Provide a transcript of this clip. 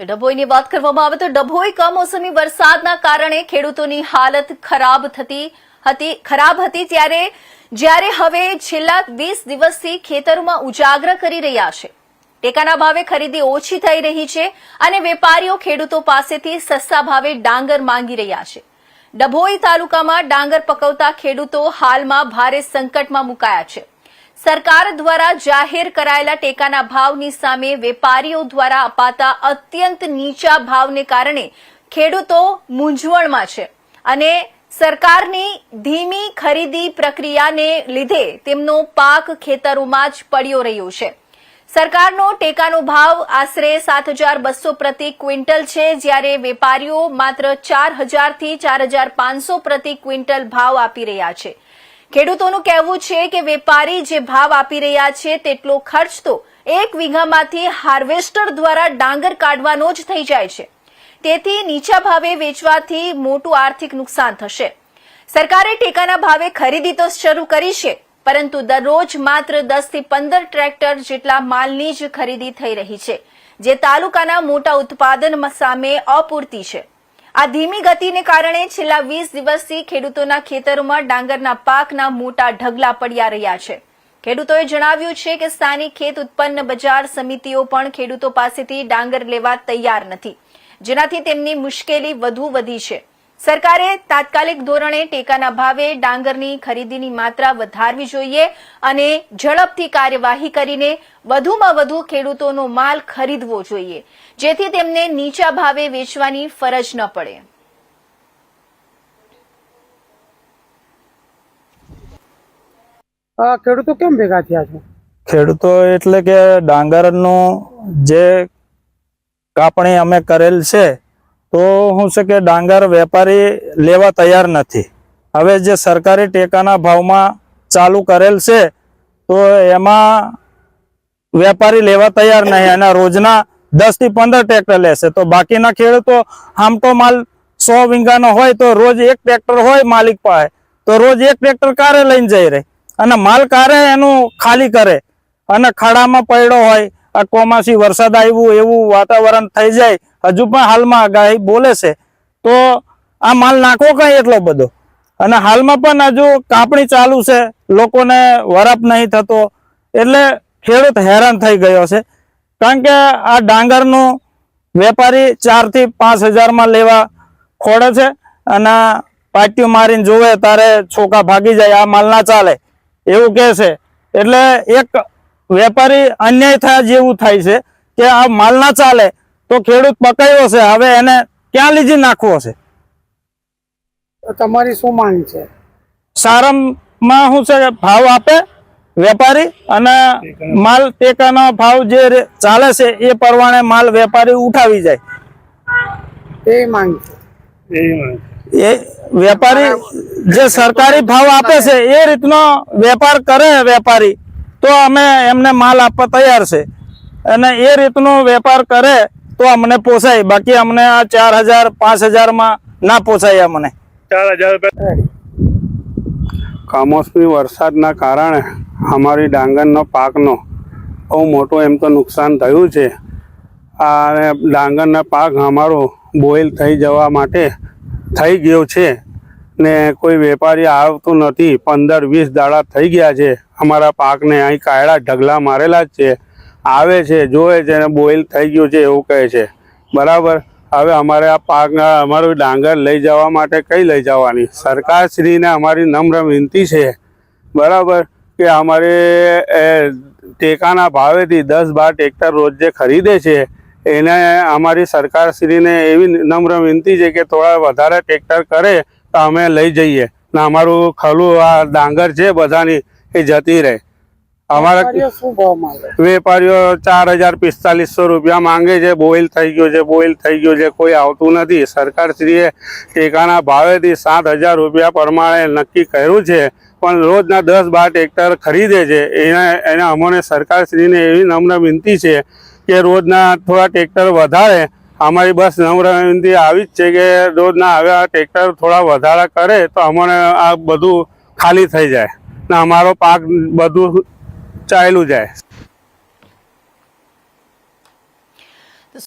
ડભોઈની વાત કરવામાં આવે તો ડભોઈ કમોસમી વરસાદના કારણે ખેડૂતોની હાલત ખરાબ થતી હતી, ખરાબ હતી ત્યારે, જ્યારે હવે છેલ્લા વીસ દિવસથી ખેતરોમાં ઉજાગર કરી રહ્યા છે. ટેકાના ભાવે ખરીદી ઓછી થઈ રહી છે અને વેપારીઓ ખેડૂતો પાસેથી સસ્તા ભાવે ડાંગર માંગી રહ્યા છે. ડભોઈ તાલુકામાં ડાંગર પકવતા ખેડૂતો હાલમાં ભારે સંકટમાં મુકાયા છે. સરકાર દ્વારા જાહેર કરાયેલા ટેકાના ભાવની સામે વેપારીઓ દ્વારા અપાતા અત્યંત નીચા ભાવને કારણે ખેડૂતો મૂંઝવણમાં છે અને સરકારની ધીમી ખરીદી પ્રક્રિયાને લીધે તેમનો પાક ખેતરોમાં જ પડ્યો રહ્યો છે. સરકારનો ટેકાનો ભાવ આશરે સાત હજાર બસો પ્રતિ ક્વિન્ટલ છે, જ્યારે વેપારીઓ માત્ર ચાર હજારથી ચાર હજાર પાંચસો પ્રતિ ક્વિન્ટલ ભાવ આપી રહ્યા છે. ખેડૂતોનું કહેવું છે કે વેપારી જે ભાવ આપી રહ્યા છે તેટલો ખર્ચ તો એક વીઘામાંથી હાર્વેસ્ટર દ્વારા ડાંગર કાઢવાનો જ થઈ જાય છે. તેથી નીચા ભાવે વેચવાથી મોટું આર્થિક નુકસાન થશે. સરકારે ટેકાના ભાવે ખરીદી તો શરૂ કરી છે, પરંતુ દરરોજ માત્ર દસથી પંદર ટ્રેક્ટર જેટલા માલની જ ખરીદી થઈ રહી છે, જે તાલુકાના મોટા ઉત્પાદન સામે અપૂરતી છે. આ ધીમી ગતિને કારણે છેલ્લા વીસ દિવસથી ખેડૂતોના ખેતરોમાં ડાંગરના પાકના મોટા ઢગલા પડ્યા રહ્યા છે. ખેડૂતોએ જણાવ્યું છે કે સ્થાનિક ખેત ઉત્પન્ન બજાર સમિતિઓ પણ ખેડૂતો પાસેથી ડાંગર લેવા તૈયાર નથી. જેનાથી તેમની મુશ્કેલી વધુ વધી છે. સરકારે તાત્કાલિક ધોરણે ટેકાના ભાવે ડાંગરની ખરીદીની માત્રા વધારવી જોઈએ અને ઝડપથી કાર્યવાહી કરીને વધુમાં વધુ ખેડૂતોનો માલ ખરીદવો જોઈએ જેથી તેમને નીચા ભાવે વેચવાની ફરજ ન પડે. ખેડૂતો કેમ ભેગા થયા છે? ખેડૂતો એટલે કે ડાંગરનું જે કાપણી અમે કરેલ છે તો શું છે કે ડાંગર વેપારી લેવા તૈયાર નથી. હવે જે સરકારી ટેકાના ભાવમાં ચાલુ કરેલ છે, તો એમાં વેપારી લેવા તૈયાર નહીં. અને રોજના દસથી પંદર ટ્રેક્ટર લેશે તો બાકીના ખેડૂતો આમટો માલ સો વીંગાનો હોય તો રોજ એક ટ્રેક્ટર હોય માલિક પાસે. તો રોજ એક ટ્રેક્ટર કારે લઈને જઈ રહે. અને માલ કારે એનું ખાલી કરે. અને ખાડામાં પડ્યો હોય આ કોમાસી વરસાદ આવ્યું, એવું વાતાવરણ થઈ જાય, હજુ પણ હાલમાં ગાય બોલે છે. તો આ માલ નાખવો કઈ એટલો બધો? અને હાલમાં પણ હજુ કાપણી ચાલુ છે, લોકોને વરાપ નહીં થતો, એટલે ખેડૂત હેરાન થઈ ગયો છે. કારણ કે આ ડાંગરનું વેપારી ચારથી પાંચ હજારમાં લેવા ખોડે છે અને પાટિયું મારીને જોવે, તારે છોકા ભાગી જાય, આ માલ ના ચાલે. એવું કહે છે. એટલે એક વેપારી અન્યાય થયા જેવું થાય છે કે આ માલ ના ચાલે તો ખેડૂત પકાયો છે હવે એને ક્યાં લીધી નાખવો છે? તમારી શું માંગ છે? સારામાં શું છે ભાવ આપે વેપારી અને માલ ટેકાનો ભાવ જે ચાલે છે એ પ્રમાણે માલ વેપારી ઉઠાવી જાય. એ માંગ છે. એ વેપારી જે સરકારી ભાવ આપે છે એ રીતનો વેપાર કરે વેપારી. તો અમે એમને માલ આપવા તૈયાર છે. અને એ રીતનો વેપાર કરે તો અમને પોસાય. બાકી અમને આ ચાર હજાર પાંચ હજારમાં ના પોસાય અમને. ચાર હજાર કમોસમી વરસાદના કારણે અમારી ડાંગરનો પાકનો બહુ મોટો એમ તો નુકસાન થયું છે. અને ડાંગરના પાક અમારો બોઇલ થઈ જવા માટે થઈ ગયો છે. ને કોઈ વેપારી આવતું નથી. પંદર, વીસ દાડા થઈ ગયા છે. અમારા પાકને અહીં કાયડા ઢગલા મારેલા જ છે. આવે છે, જોવે છે ને બોઇલ થઈ ગયું છે એવું કહે છે. બરાબર? હવે અમારે આ પાક અમારું ડાંગર લઈ જવા માટે કઈ લઈ જવાની? સરકારશ્રીને અમારી નમ્ર વિનંતી છે. બરાબર? કે અમારે ટેકાના ભાવેથી દસ બાર ટ્રેક્ટર રોજ જે ખરીદે છે, એને અમારી સરકારશ્રીને એવી નમ્ર વિનંતી છે કે થોડા વધારે ટ્રેક્ટર કરે તો અમે લઈ જઈએ. ને અમારું ખલું આ ડાંગર છે બધાની એ જતી રહે. અમારા વેપારીઓ ચાર હજાર પિસ્તાલીસો રૂપિયા માંગે છે બોઇલ થઈ ગયો છે બોઇલ થઈ ગયો છે કોઈ આવતું નથી. સરકારશ્રીએ ટેકાના ભાવેથી સાત હજાર રૂપિયા પ્રમાણે નક્કી કર્યું છે પણ રોજના દસ બાર ટ્રેક્ટર ખરીદે છે. એને એને અમને સરકારશ્રીને એવી નમ્ર વિનંતી છે કે રોજના થોડા ટ્રેક્ટર વધારે અમારી બસ નમ્ર વિનંતી આવી જ છે કે રોજના હવે આ ટ્રેક્ટર થોડા વધારા કરે તો અમને આ બધું ખાલી થઈ જાય ને અમારો પાક બધું ચાલ્યું જાય.